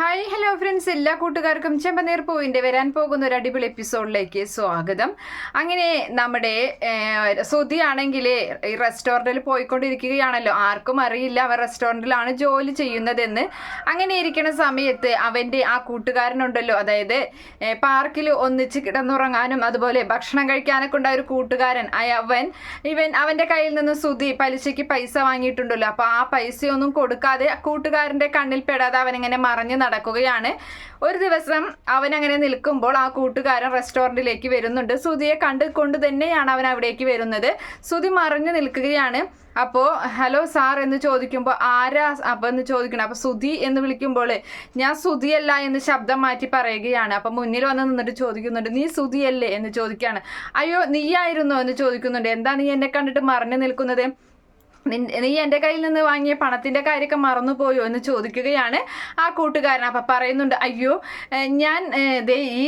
Hi hello friends എല്ലാ കൂട്ടുകാർക്കും ചെമ്പനീർ പൂവിന്റെ വരാൻ പോകുന്ന ഒരു അടിപൊളി എപ്പിസോഡിലേക്ക് സ്വാഗതം. അങ്ങനെ നമ്മുടെ സുധി ആണെങ്കിൽ ഈ റെസ്റ്റോറന്റിൽ പോയിക്കൊണ്ടിരിക്കുകയാണല്ലോ. ആർക്കും അറിയില്ല അവർ റെസ്റ്റോറന്റിലാണ് ജോലി ചെയ്യുന്നതെന്ന്. അങ്ങനെ ഇരിക്കുന്ന സമയത്ത് അവന്റെ ആ കൂട്ടുകാരനുണ്ടല്ലോ. അതായത് പാർക്കിൽ ഒന്നിച്ച് കിടന്നുറങ്ങാനും അതുപോലെ ഭക്ഷണം കഴിക്കാനൊക്കെ ഉണ്ടായ ഒരു കൂട്ടുകാരൻ അവൻ ഇവൻ അവന്റെ കയ്യിൽ നിന്ന് സുധി പലിശയ്ക്ക് പൈസ വാങ്ങിയിട്ടുണ്ടല്ലോ. അപ്പോൾ ആ പൈസയൊന്നും കൊടുക്കാതെ കൂട്ടുകാരന്റെ കണ്ണിൽ പെടാതെ അവനിങ്ങനെ മറഞ്ഞു നടക്കുകയാണ്. ഒരു ദിവസം അവൻ അങ്ങനെ നിൽക്കുമ്പോൾ ആ കൂട്ടുകാരൻ റെസ്റ്റോറന്റിലേക്ക് വരുന്നുണ്ട്. സുധിയെ കണ്ടുകൊണ്ട് തന്നെയാണ് അവൻ അവിടേക്ക് വരുന്നത്. സുധി മറഞ്ഞു നിൽക്കുകയാണ്. അപ്പോൾ ഹലോ സാർ എന്ന് ചോദിക്കുമ്പോൾ ആരാ അപ്പം എന്ന് ചോദിക്കണം. അപ്പോൾ സുധി എന്ന് വിളിക്കുമ്പോൾ ഞാൻ സുധിയല്ല എന്ന് ശബ്ദം മാറ്റി പറയുകയാണ്. അപ്പം മുന്നിൽ വന്ന് നിന്നിട്ട് ചോദിക്കുന്നുണ്ട് നീ സുധിയല്ലേ എന്ന് ചോദിക്കുകയാണ്. അയ്യോ നീയായിരുന്നോ എന്ന് ചോദിക്കുന്നുണ്ട്. എന്താ നീ എന്നെ കണ്ടിട്ട് മറിഞ്ഞു നിൽക്കുന്നത്? നീ എന്റെ കയ്യിൽ നിന്ന് വാങ്ങിയ പണത്തിന്റെ കാര്യമൊക്കെ മറന്നുപോയോ എന്ന് ചോദിക്കുകയാണ് ആ കൂട്ടുകാരൻ. അപ്പം പറയുന്നുണ്ട് അയ്യോ ഞാൻ ദേ ഈ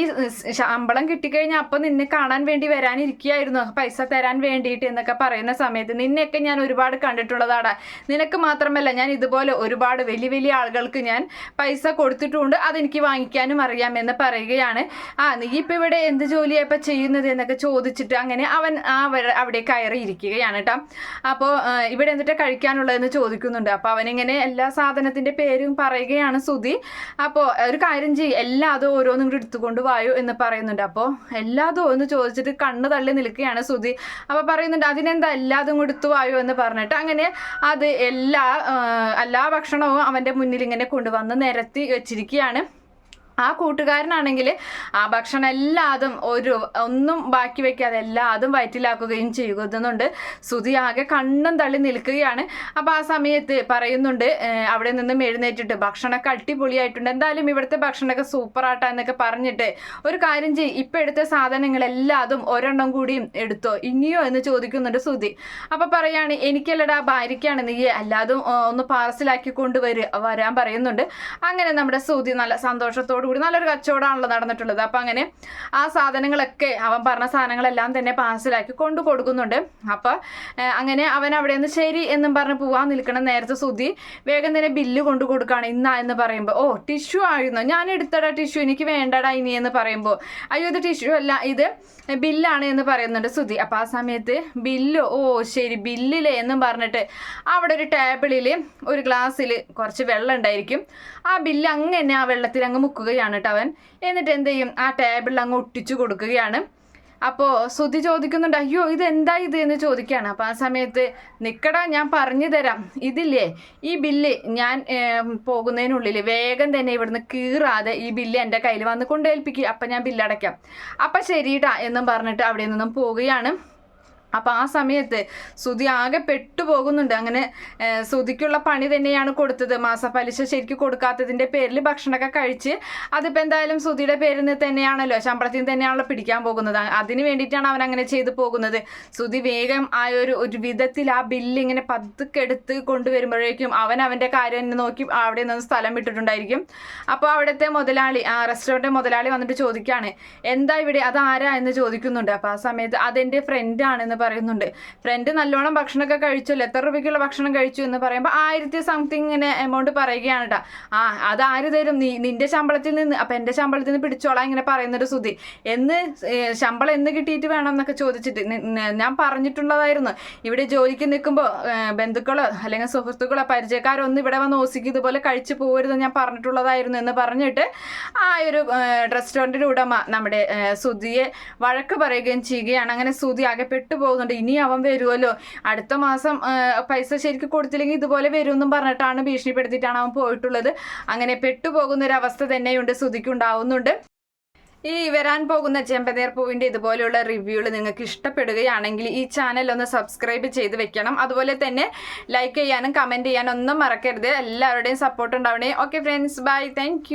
ശമ്പളം കിട്ടിക്കഴിഞ്ഞാൽ അപ്പം നിന്നെ കാണാൻ വേണ്ടി വരാനിരിക്കുകയായിരുന്നു. പൈസ തരാൻ വേണ്ടിയിട്ട് എന്നൊക്കെ പറയുന്ന സമയത്ത് നിന്നെയൊക്കെ ഞാൻ ഒരുപാട് കണ്ടിട്ടുള്ളതാണ്. നിനക്ക് മാത്രമല്ല ഞാൻ ഇതുപോലെ ഒരുപാട് വലിയ വലിയ ആളുകൾക്ക് ഞാൻ പൈസ കൊടുത്തിട്ടുണ്ട് അതെനിക്ക് വാങ്ങിക്കാനും അറിയാം എന്ന് പറയുകയാണ്. ആ നീ ഇപ്പം ഇവിടെ എന്ത് ജോലിയാണ് ഇപ്പം ചെയ്യുന്നത്? എന്നൊക്കെ ചോദിച്ചിട്ട് അങ്ങനെ അവൻ ആ അവിടെ കയറി ഇരിക്കുകയാണ് കേട്ടോ. അപ്പോൾ ഇവിടെ എന്നിട്ട് കഴിക്കാനുള്ളതെന്ന് ചോദിക്കുന്നുണ്ട്. അപ്പോൾ അവനിങ്ങനെ എല്ലാ സാധനത്തിന്റെ പേരും പറയുകയാണ് സുധി. അപ്പോൾ ഒരു കാര്യം ചെയ്യും. എല്ലാ അതും ഓരോന്നും കൂടി എടുത്തുകൊണ്ട് വായോ എന്ന് പറയുന്നുണ്ട്. അപ്പോൾ എല്ലാതും എന്ന് ചോദിച്ചിട്ട് കണ്ണ് തള്ളി നിൽക്കുകയാണ് സുധി. അപ്പോൾ പറയുന്നുണ്ട് അതിനെന്താ എല്ലാതും കൂടി എടുത്തു വായോ എന്ന് പറഞ്ഞിട്ട്? അങ്ങനെ അത് എല്ലാ എല്ലാ ഭക്ഷണവും അവന്റെ മുന്നിൽ ഇങ്ങനെ കൊണ്ടുവന്ന് നിരത്തി വെച്ചിരിക്കുകയാണ്. ആ കൂട്ടുകാരനാണെങ്കിൽ ആ ഭക്ഷണം എല്ലാതും ഒരു ഒന്നും ബാക്കി വെക്കാതെ എല്ലാതും വയറ്റിലാക്കുകയും ചെയ്യുന്നുണ്ട്. സുധി ആകെ കണ്ണും തള്ളി നിൽക്കുകയാണ്. അപ്പോൾ ആ സമയത്ത് പറയുന്നുണ്ട് അവിടെ നിന്നും എഴുന്നേറ്റിട്ട് ഭക്ഷണമൊക്കെ അടിപൊളിയായിട്ടുണ്ട്. എന്തായാലും ഇവിടുത്തെ ഭക്ഷണമൊക്കെ സൂപ്പറാട്ടാ എന്നൊക്കെ പറഞ്ഞിട്ട് ഒരു കാര്യം ചെയ്യും ഇപ്പം എടുത്ത സാധനങ്ങളെല്ലാതും ഒരെണ്ണം കൂടിയും എടുത്തോ ഇനിയോ എന്ന് ചോദിക്കുന്നുണ്ട് സുധി. അപ്പോൾ പറയാണ് എനിക്കല്ലടാ ഭാര്യയ്ക്കാണ് നീ അല്ലാതും ഒന്ന് പാർസലാക്കി കൊണ്ടുവരിക വരാൻ പറയുന്നുണ്ട്. അങ്ങനെ നമ്മുടെ സുധി നല്ല സന്തോഷത്തോടു കൂടി നല്ലൊരു കച്ചവടമാണല്ലോ നടന്നിട്ടുള്ളത്. അപ്പം അങ്ങനെ ആ സാധനങ്ങളൊക്കെ അവൻ പറഞ്ഞ സാധനങ്ങളെല്ലാം തന്നെ പാഴ്സലാക്കി കൊണ്ടു കൊടുക്കുന്നുണ്ട്. അപ്പം അങ്ങനെ അവൻ അവിടെ നിന്ന് ശരി എന്നും പറഞ്ഞ് പോവാൻ നിൽക്കണം നേരത്തെ സുധി വേഗം തന്നെ ബില്ല് കൊണ്ടു കൊടുക്കുകയാണ് ഇന്നാ എന്ന് പറയുമ്പോൾ ഓ ടിഷ്യു ആയിരുന്നു? ഞാൻ എടുത്തടാ ടിഷ്യു. എനിക്ക് വേണ്ടടാ ഇനി എന്ന് പറയുമ്പോൾ അയ്യോ ഇത് ടിഷ്യൂ അല്ല ഇത് ബില്ലാണ് എന്ന് പറയുന്നുണ്ട് സുധി. അപ്പം ആ സമയത്ത് ബില്ല്? ഓ ശരി ബില്ലിൽ എന്നും പറഞ്ഞിട്ട് അവിടെ ഒരു ടേബിളിൽ ഒരു ഗ്ലാസ്സിൽ കുറച്ച് വെള്ളം ഉണ്ടായിരിക്കും. ആ ബില്ല് അങ്ങനെ ആ വെള്ളത്തിൽ അങ്ങ് മുക്കുകയാണ് കേട്ടോ അവൻ. എന്നിട്ട് എന്ത് ചെയ്യും? ആ ടേബിളിൽ അങ്ങ് ഒട്ടിച്ചു കൊടുക്കുകയാണ്. അപ്പോൾ ശ്രുതി ചോദിക്കുന്നുണ്ട് അയ്യോ ഇത് എന്താ ഇത്? എന്ന് ചോദിക്കുകയാണ്. അപ്പോൾ ആ സമയത്ത് നിക്കടാ ഞാൻ പറഞ്ഞു തരാം. ഇതില്ലേ ഈ ബില്ല് ഞാൻ പോകുന്നതിനുള്ളിൽ വേഗം തന്നെ ഇവിടുന്ന് കീറാതെ ഈ ബില്ല് എന്റെ കയ്യിൽ വന്ന് കൊണ്ടേൽപ്പിക്കുക അപ്പം ഞാൻ ബില്ലടയ്ക്കാം. അപ്പം ശരിയിട്ടാ എന്നും പറഞ്ഞിട്ട് അവിടെ നിന്നും പോവുകയാണ്. അപ്പോൾ ആ സമയത്ത് ശ്രുതി ആകെ പെട്ടുപോകുന്നുണ്ട്. അങ്ങനെ ശ്രുതിക്കുള്ള പണി തന്നെയാണ് കൊടുത്തത്. മാസപ്പലിശ ശരിക്കും കൊടുക്കാത്തതിന്റെ പേരിൽ ഭക്ഷണമൊക്കെ കഴിച്ച് അതിപ്പോ എന്തായാലും ശ്രുതിയുടെ പേരിൽ തന്നെയാണല്ലോ ശമ്പളത്തിൽ തന്നെയാണല്ലോ പിടിക്കാൻ പോകുന്നത്. അതിന് വേണ്ടിയിട്ടാണ് അവൻ അങ്ങനെ ചെയ്തു പോകുന്നത്. ശ്രുതി വേഗം ആ ഒരു ഒരു വിധത്തിൽ ആ ബില്ല് ഇങ്ങനെ പതുക്കെടുത്ത് കൊണ്ടുവരുമ്പോഴേക്കും അവൻ അവന്റെ കാര്യം എന്നെ നോക്കി അവിടെ നിന്ന് സ്ഥലം വിട്ടിട്ടുണ്ടായിരിക്കും. അപ്പോൾ അവിടുത്തെ മുതലാളി ആ റെസ്റ്റോറന്റ് മുതലാളി വന്നിട്ട് ചോദിക്കുകയാണ് എന്താ ഇവിടെ? അത് ആരാ? എന്ന് ചോദിക്കുന്നുണ്ട്. അപ്പോൾ ആ സമയത്ത് അതെന്റെ ഫ്രണ്ട് ആണെന്ന് പറയുന്നുണ്ട്. ഫ്രണ്ട് നല്ലോണം ഭക്ഷണമൊക്കെ കഴിച്ചല്ലോ. എത്ര രൂപയ്ക്കുള്ള ഭക്ഷണം കഴിച്ചു എന്ന് പറയുമ്പോൾ ആയിരത്തി സംതിങ് ഇങ്ങനെ എമൗണ്ട് പറയുകയാണ് കേട്ടോ ആ അത് ആര് തരും? നീ നിന്റെ ശമ്പളത്തിൽ നിന്ന്. അപ്പം എന്റെ ശമ്പളത്തിൽ നിന്ന് പിടിച്ചോളാം ഇങ്ങനെ പറയുന്നൊരു സുതി എന്ന് ശമ്പളം എന്ന് കിട്ടിയിട്ട് വേണം എന്നൊക്കെ ചോദിച്ചിട്ട് ഞാൻ പറഞ്ഞിട്ടുള്ളതായിരുന്നു. ഇവിടെ ജോലിക്ക് നിൽക്കുമ്പോൾ ബന്ധുക്കളോ അല്ലെങ്കിൽ സുഹൃത്തുക്കളോ പരിചയക്കാരോ ഒന്നും ഇവിടെ വന്ന് ഓസിക്ക് ഇതുപോലെ കഴിച്ചു പോകരുതെന്ന് ഞാൻ പറഞ്ഞിട്ടുള്ളതായിരുന്നു എന്ന് പറഞ്ഞിട്ട് ആ ഒരു റെസ്റ്റോറന്റിന്റെ ഉടമ നമ്മുടെ സുതിയെ വഴക്ക് പറയുകയും ചെയ്യുകയാണ്. അങ്ങനെ സുതി ആകെ പെട്ടു പോകുന്നുണ്ട്. ഇനി അവൻ വരുമല്ലോ അടുത്ത മാസം പൈസ ശരിക്കും കൊടുത്തില്ലെങ്കിൽ ഇതുപോലെ വരുമെന്നും പറഞ്ഞിട്ടാണ് ഭീഷണിപ്പെടുത്തിയിട്ടാണ് അവൻ പോയിട്ടുള്ളത്. അങ്ങനെ പെട്ടുപോകുന്ന ഒരു അവസ്ഥ തന്നെയുണ്ട് ശ്രുതിക്കുണ്ടാവുന്നുണ്ട്. ഈ വരാൻ പോകുന്ന ചെമ്പനീർ പൂവിന്റെ ഇതുപോലെയുള്ള റിവ്യൂകൾ നിങ്ങൾക്ക് ഇഷ്ടപ്പെടുകയാണെങ്കിൽ ഈ ചാനൽ ഒന്ന് സബ്സ്ക്രൈബ് ചെയ്ത് വെക്കണം. അതുപോലെ തന്നെ ലൈക്ക് ചെയ്യാനും കമന്റ് ചെയ്യാനും ഒന്നും മറക്കരുത്. എല്ലാവരുടെയും support ഉണ്ടാവണേ. Okay friends bye thank